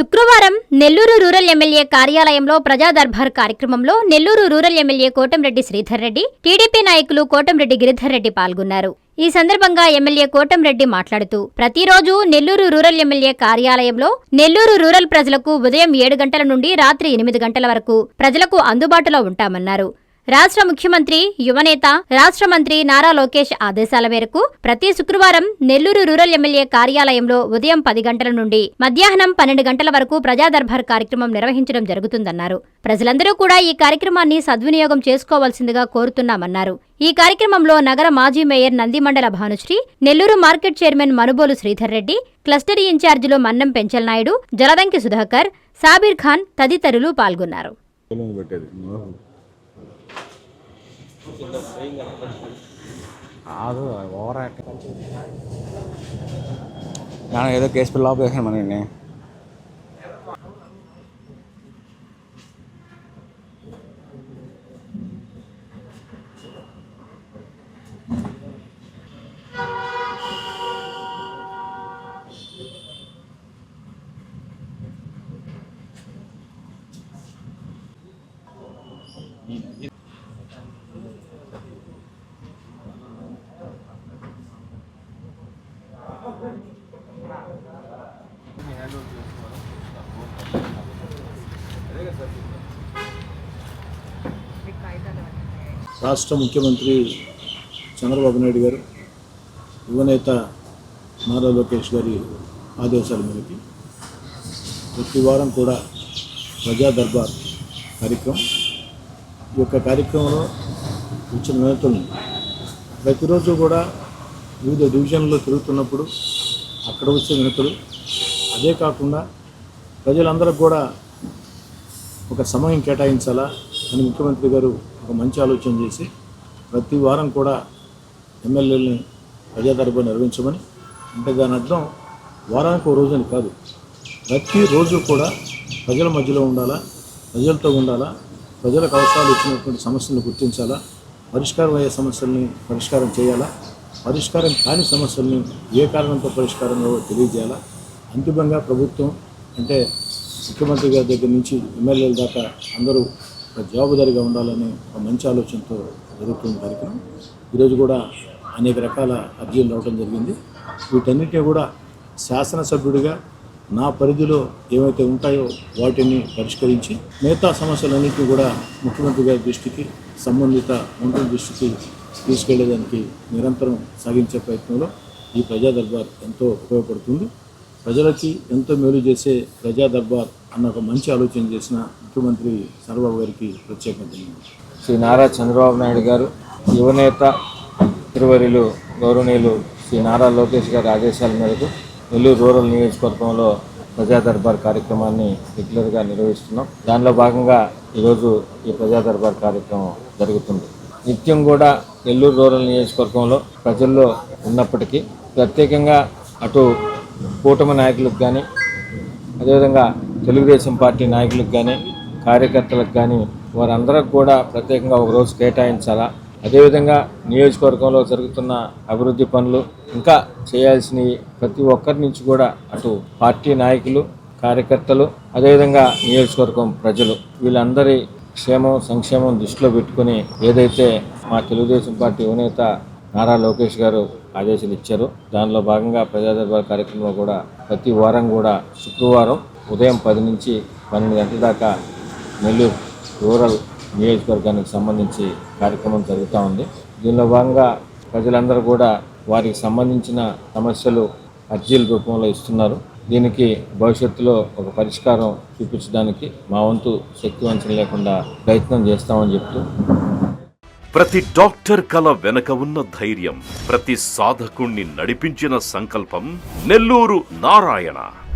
శుక్రవారం Nellore rural MLA కార్యాలయంలో ప్రజా దర్బార్ కార్యక్రమంలో Nellore rural MLA Kotamreddy Sridhar Reddy TDP నాయకులు కోటంరెడ్డి గిరిధర్ రెడ్డి పాల్గొన్నారు. ఈ సందర్భంగా ఎమ్మెల్యే కోటంరెడ్డి మాట్లాడుతూ ప్రతిరోజు నెల్లూరు రూరల్ ఎమ్మెల్యే కార్యాలయంలో నెల్లూరు రూరల్ ప్రజలకు ఉదయం ఏడు గంటల నుండి రాత్రి ఎనిమిది గంటల వరకు ప్రజలకు అందుబాటులో ఉంటామన్నారు. రాష్ట్ర ముఖ్యమంత్రి యువనేత రాష్ట్ర మంత్రి నారా లోకేష్ ఆదేశాల మేరకు ప్రతి శుక్రవారం నెల్లూరు రూరల్ ఎమ్మెల్యే కార్యాలయంలో ఉదయం పది గంటల నుండి మధ్యాహ్నం పన్నెండు గంటల వరకు ప్రజాదర్బార్ కార్యక్రమం నిర్వహించడం జరుగుతుందన్నారు. ప్రజలందరూ కూడా ఈ కార్యక్రమాన్ని సద్వినియోగం చేసుకోవాల్సిందిగా కోరుతున్నామన్నారు. ఈ కార్యక్రమంలో నగర మాజీ mayor Nandimandala Bhanusri Nellore market chairman Manubolu Sridhar Reddy cluster ఇన్ఛార్జీలు మన్నం పెంచల్నాయుడు జలదంకి సుధాకర్ సాబీర్ ఖాన్ తదితరులు పాల్గొన్నారు. അത് ഓവറായിട്ട് ഞാൻ ഏതോ കേസ് പിള്ള ഓപ്പറേഷൻ പണിയില്ലേ రాష్ట్ర ముఖ్యమంత్రి చంద్రబాబు నాయుడు గారు యువనేత నారా లోకేష్ గారి ఆదేశాల మేరకు ప్రతి వారం కూడా ప్రజా దర్బార్ కార్యక్రమం. ఈ యొక్క కార్యక్రమంలో ఇచ్చిన నేతలను ప్రతిరోజు కూడా వివిధ డివిజన్లో తిరుగుతున్నప్పుడు అక్కడ వచ్చే నేతలు అదే కాకుండా ప్రజలందరికి కూడా ఒక సమయం కేటాయించాలా అని ముఖ్యమంత్రి గారు ఒక మంచి ఆలోచన చేసి ప్రతి వారం కూడా ఎమ్మెల్యేలని ప్రజాదర్భ నిర్వహించమని అంటే దాని అర్థం వారానికి ఒక రోజని కాదు. ప్రతిరోజు కూడా ప్రజల మధ్యలో ఉండాలా ప్రజలతో ఉండాలా ప్రజలకు అవసరాలు ఇచ్చినటువంటి సమస్యలను గుర్తించాలా పరిష్కారం అయ్యే సమస్యల్ని పరిష్కారం చేయాలా పరిష్కారం కాని సమస్యల్ని ఏ కారణంతో పరిష్కారంలో తెలియజేయాలా? అంతిమంగా ప్రభుత్వం అంటే ముఖ్యమంత్రి గారి దగ్గర నుంచి ఎమ్మెల్యేల దాకా అందరూ ఒక జవాబుదారిగా ఉండాలని ఒక మంచి ఆలోచనతో జరుగుతున్న కార్యక్రమం. ఈరోజు కూడా అనేక రకాల అర్జీలు రావడం జరిగింది. వీటన్నిటిని కూడా శాసనసభ్యుడిగా నా పరిధిలో ఏవైతే ఉంటాయో వాటిని పరిష్కరించి మిగతా సమస్యలన్నింటినీ కూడా ముఖ్యమంత్రి గారి దృష్టికి సంబంధిత మంత్రుల దృష్టికి తీసుకెళ్ళేదానికి నిరంతరం సాగించే ప్రయత్నంలో ఈ ప్రజా దర్బార్ ఎంతో ఉపయోగపడుతుంది. ప్రజలకి ఎంతో మేలు చేసే ప్రజా దర్బార్ అన్న ఒక మంచి ఆలోచన చేసిన ముఖ్యమంత్రి చంద్రబాబు గారికి ప్రత్యేకంగా శ్రీ నారా చంద్రబాబు నాయుడు గారు యువనేత తిరువరిలు గౌరవనీయులు శ్రీ నారా లోకేష్ గారి ఆదేశాల మేరకు నెల్లూరు రూరల్ నియోజకవర్గంలో ప్రజా దర్బార్ కార్యక్రమాన్ని రెగ్యులర్గా నిర్వహిస్తున్నాం. దానిలో భాగంగా ఈరోజు ఈ ప్రజా దర్బార్ కార్యక్రమం జరుగుతుంది. నిత్యం కూడా నెల్లూరు రూరల్ నియోజకవర్గంలో ప్రజల్లో ఉన్నప్పటికీ ప్రత్యేకంగా అటు కూటమి నాయకులకు కానీ అదేవిధంగా తెలుగుదేశం పార్టీ నాయకులకు కానీ కార్యకర్తలకు కానీ వారందరికి కూడా ప్రత్యేకంగా ఒక రోజు కేటాయించాలా? అదేవిధంగా నియోజకవర్గంలో జరుగుతున్న అభివృద్ధి పనులు ఇంకా చేయాల్సినవి ప్రతి ఒక్కరి నుంచి కూడా అటు పార్టీ నాయకులు కార్యకర్తలు అదేవిధంగా నియోజకవర్గం ప్రజలు వీళ్ళందరి క్షేమం సంక్షేమం దృష్టిలో పెట్టుకుని ఏదైతే మా తెలుగుదేశం పార్టీ యువనేత నారా లోకేష్ గారు ఆదేశాలు ఇచ్చారు దానిలో భాగంగా ప్రజాదర్బార్ కార్యక్రమంలో కూడా ప్రతి వారం కూడా శుక్రవారం ఉదయం పది నుంచి పన్నెండు గంటల దాకా నెల్లూరు రూరల్ నియోజకవర్గానికి సంబంధించి కార్యక్రమం జరుగుతూ ఉంది. దీనిలో భాగంగా ప్రజలందరూ కూడా వారికి సంబంధించిన సమస్యలు అర్జీల రూపంలో ఇస్తున్నారు. దీనికి భవిష్యత్తులో ఒక పరిష్కారం చూపించడానికి మా వంతు శక్తి వంచన లేకుండా ప్రయత్నం చేస్తామని చెప్తూ ప్రతి డాక్టర్ కల వెనక ఉన్న ధైర్యం ప్రతి సాధకుణ్ణి నడిపించిన సంకల్పం నెల్లూరు నారాయణ.